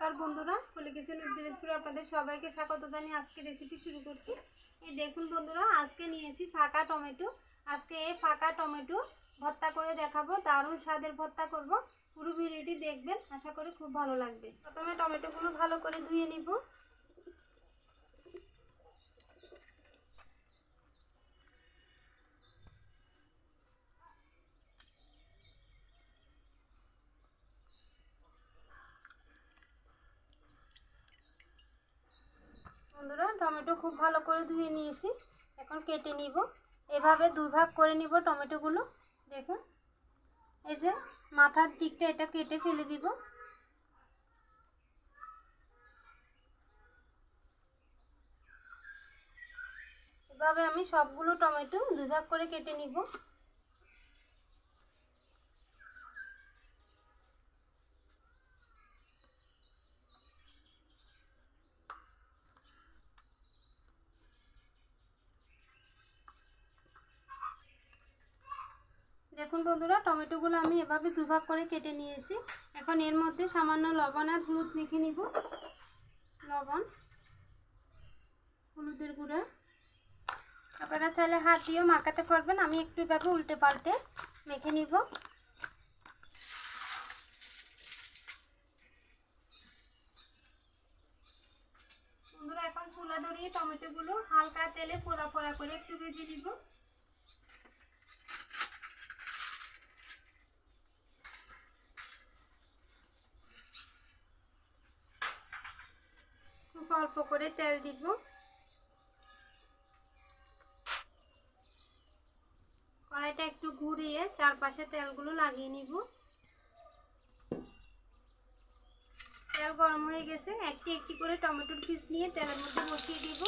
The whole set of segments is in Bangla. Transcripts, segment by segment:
নমস্কার বন্ধুরা চলে গেছেন দিনাজপুরে আপনাদের সবাইকে স্বাগত জানিয়ে আজকে রেসিপি শুরু করছি। এই দেখুন বন্ধুরা, আজকে নিয়েছি ফাঁকা টমেটো। আজকে এই ফাঁকা টমেটো ভর্তা করে দেখাবো, দারুণ স্বাদের ভর্তা করব। পুরো ভিডিওটি দেখবেন, আশা করি খুব ভালো লাগবে। প্রথমে টমেটোগুলো ভালো করে ধুয়ে নিব বন্ধুরা টমেটো খুব ভালো করে ধুয়ে নিয়েছি। এখন কেটে নিব। এভাবে দুই ভাগ করে নিব টমেটোগুলো। দেখুন, এই যে মাথার দিকটা এটা কেটে ফেলে দিব। এভাবে আমি সবগুলো টমেটো দুই ভাগ করে কেটে নিব। দেখুন বন্ধুরা, টমেটোগুলো আমি এভাবে দুভাগ করে কেটে নিয়েছি। এখন এর মধ্যে সামান্য লবণ আর হলুদ মেখে নিব। লবণ, হলুদের গুঁড়া। আপনারা চাইলে হাত দিয়েও মাখাতে পারবেন। আমি একটু এভাবে উল্টে পাল্টে মেখে নিব। বন্ধুরা, এখন ধরিয়ে টমেটোগুলো হালকা তেলে পোড়া পোড়া করে একটু ভেজে দিব অল্প করে তেল দিব। কড়াইটা একটু ঘুরিয়ে চারপাশে তেলগুলো লাগিয়ে নিব। তেল গরম হয়ে গেছে। একটি একটি করে টমেটোর পিস নিয়ে তেলের মধ্যে বসিয়ে দিব।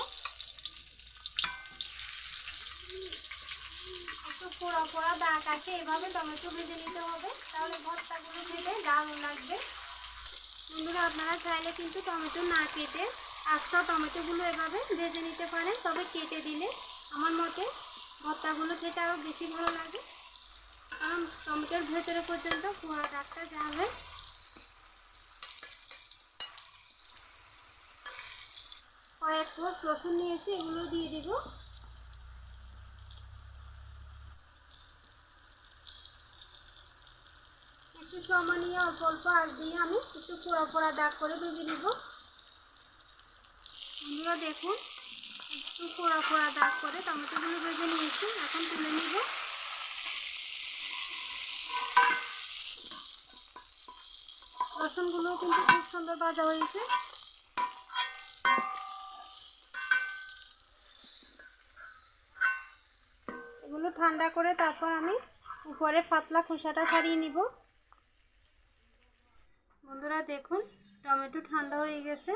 একটু পোড়া পোড়া দাগ আছে, এভাবে টমেটো ভেজে নিতে হবে। তাহলে ভর্তাগুলো খেতে দারুণ লাগবে। বন্ধুরা, আপনারা চাইলে কিন্তু টমেটো না কেটে আস্তা টমেটোগুলো এভাবে ভেজে নিতে পারেন, তবে কেটে দিলে আমার মতে ভর্তাগুলো খেতে আরও বেশি ভালো লাগে। কারণ টমেটোর ভেতরে পর্যন্ত পোড়া দাগটা যাবে। কয়েক কোষ রসুন নিয়েছি, এগুলো দিয়ে দিব। একটু সময় নিয়ে অল্প অল্প আর দিয়ে আমি একটু পোড়া পোড়া দাগ করে ভেজে নিব। বন্ধুরা দেখুন, একটু পোড়া পোড়া দাগ করে টমেটোগুলো ভেজে নিয়েছি, এখন তুলে নিব। রসুনগুলো কিন্তু খুব সুন্দর ভাজা হয়েছে। এগুলো ঠান্ডা করে তারপর আমি উপরে পাতলা খোসাটা ছাড়িয়ে নিব। বন্ধুরা দেখুন, টমেটো ঠান্ডা হয়ে গেছে।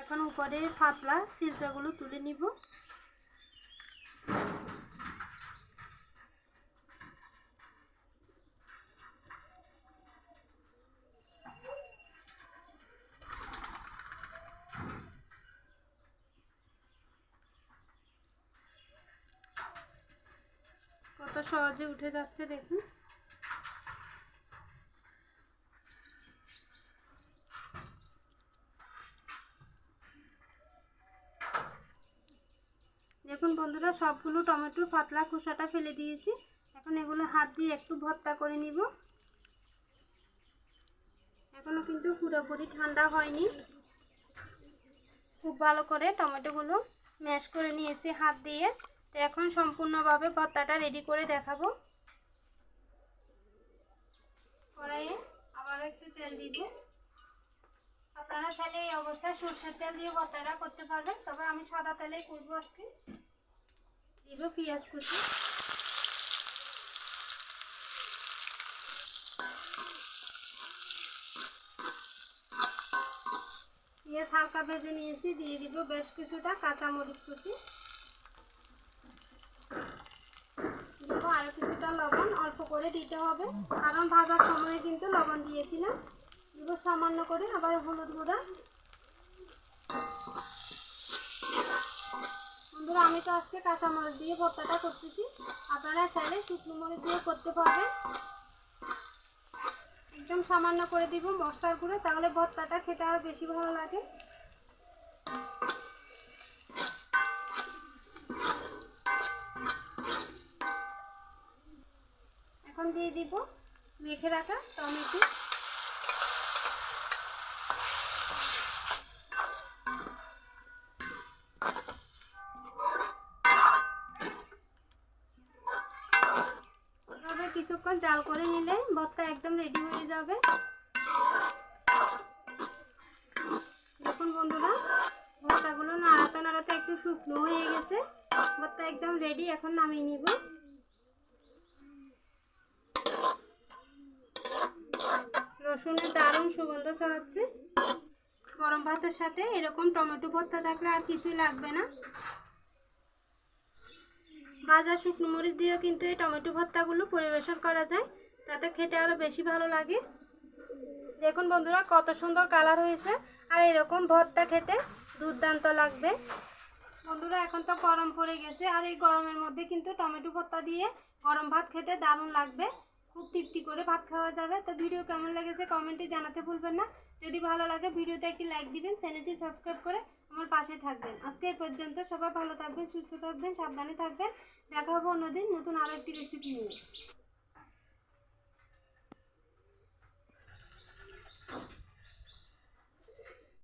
এখন উপরে পাতলা সিরকাগুলো তুলে নিব। কত সহজে উঠে যাচ্ছে দেখুন। দেখুন বন্ধুরা, সবগুলো টমেটোর পাতলা খোসাটা ফেলে দিয়েছি। এখন এগুলো হাত দিয়ে একটু ভর্তা করে নিব। এখনও কিন্তু পুরোপুরি ঠান্ডা হয়নি। খুব ভালো করে টমেটোগুলো ম্যাশ করে নিয়েছি হাত দিয়ে। তো এখন সম্পূর্ণভাবে ভর্তাটা রেডি করে দেখাবো। কড়াইয়ে আবার একটু তেল দিব। আপনারা চাইলে এই অবস্থায় সরষের তেল দিয়ে ভর্তাটা করতে পারবেন, তবে আমি সাদা তেলেই করব আজকে। দিব পেঁয়াজ কুচি। পেঁয়াজ হালকা ভেজে নিয়েছি, দিয়ে দিব বেশ কিছুটা কাঁচামরিচ কুচি। দিব আরও কিছুটা লবণ, অল্প করে দিতে হবে, কারণ ভাজার সময় কিন্তু লবণ দিয়েছিলাম দিব সামান্য করে, আবার হলুদ গুঁড়া। বন্ধুরা, আমি তো আজকে কাঁচামরিচ দিয়ে ভর্তাটা করতেছি। আপনারা চাইলে শুকনো মরিচ দিয়ে করতে পারবেন। একদম সামান্য করে দিব মশলার গুঁড়ো, তাহলে ভর্তাটা খেতে আরও বেশি ভালো লাগে। এখন দিয়ে দিব মেখে রাখা টমেটো। কিছুক্ষণ জাল করে নিলে ভর্তা একদম রেডি হয়ে যাবে। দেখুন বন্ধুরা, ভর্তাগুলো নাড়াতে নাড়াতে একটু শুকনো হয়ে গেছে। ভর্তা একদম রেডি এখন নামিয়ে নিব। রসুনের দারুণ সুগন্ধ ছড়াচ্ছে। গরম ভাতের সাথে এরকম টমেটো ভর্তা থাকলে আর কিছুই লাগবে না। ভাজা শুকনো মরিচ দিয়েও কিন্তু এই টমেটো ভর্তাগুলো পরিবেশন করা যায়। তাতে খেতে আরও বেশি ভালো লাগে। দেখুন বন্ধুরা, কত সুন্দর কালার হয়েছে। আর এরকম ভর্তা খেতে দুর্দান্ত লাগবে। বন্ধুরা, এখন তো গরম পড়ে গেছে। আর এই গরমের মধ্যে কিন্তু টমেটো ভর্তা দিয়ে গরম ভাত খেতে দারুণ লাগবে। খুব তৃপ্তি করে ভাত খাওয়া যাবে। তো ভিডিও কেমন লেগেছে কমেন্টে জানাতে ভুলবেন না। যদি ভালো লাগে, ভিডিওতে একটি লাইক দিবেন, চ্যানেলটি সাবস্ক্রাইব করে আমার পাশে থাকবেন। আজকে পর্যন্ত সবাই ভালো থাকবেন, সুস্থ থাকবেন, সাবধানে থাকবেন। দেখা হবে অন্যদিন নতুন আরও একটি রেসিপি নিয়ে।